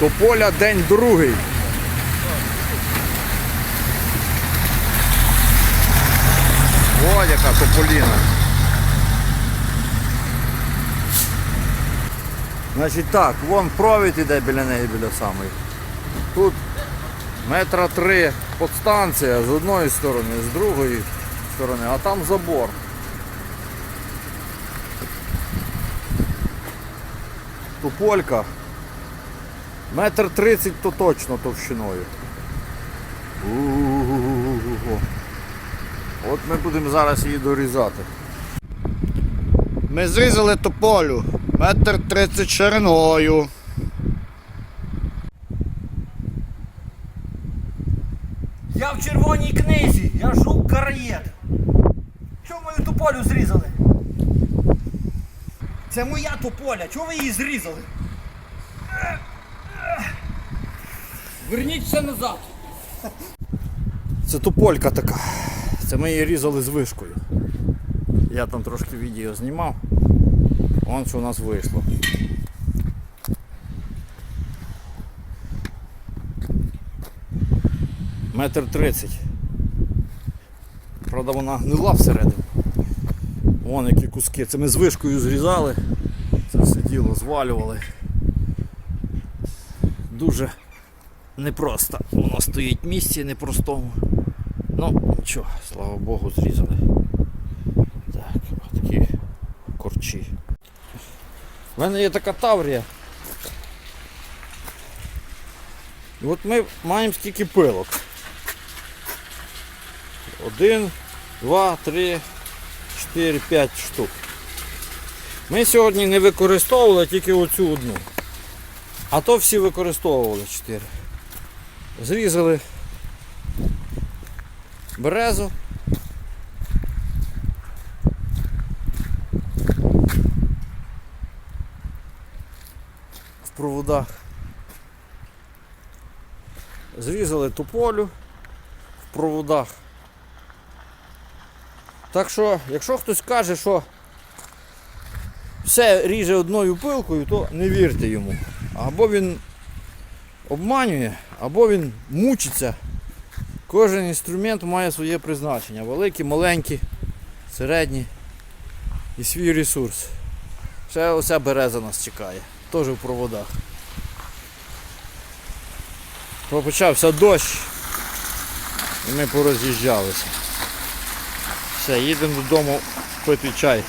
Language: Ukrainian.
Тополя день другий. О, яка тополіна. Значить так, вон провід іде біля неї, біля самої. Тут метра три подстанція з одної сторони, з другої сторони, а там забор. Туполька. Метр тридцять то точно товщиною. У-у-у-у-у-у. От ми будемо зараз її дорізати. Ми зрізали тополю. Метр тридцять шириною. Я в червоній книзі, я жук караєд. Чому мою тополю зрізали? Це моя тополя, чого ви її зрізали? Верніть все назад. Це туполька така. Це ми її різали з вишкою. Я там трошки відео знімав. Вон що у нас вийшло. Метр тридцять. Правда вона гнила всередину. Вон які куски. Це ми з вишкою зрізали. Це все діло звалювали. Дуже непросто. Воно стоїть в місці непростому. Ну, нічого, слава Богу, зрізали. Так, такі корчі. У мене є така таврія. І от ми маємо скільки пилок. Один, два, три, чотири, п'ять штук. Ми сьогодні не використовували тільки оцю одну. А то всі використовували чотири. Зрізали березу. В проводах. Зрізали тополю в проводах. Так що, якщо хтось каже, що все ріже одною пилкою, то не вірте йому. Або він обманює, або він мучиться. Кожен інструмент має своє призначення. Великі, маленькі, середні і свій ресурс. Ще оця береза нас чекає, теж в проводах. Почався дощ і ми пороз'їжджалися. Все, їдемо додому пити чай.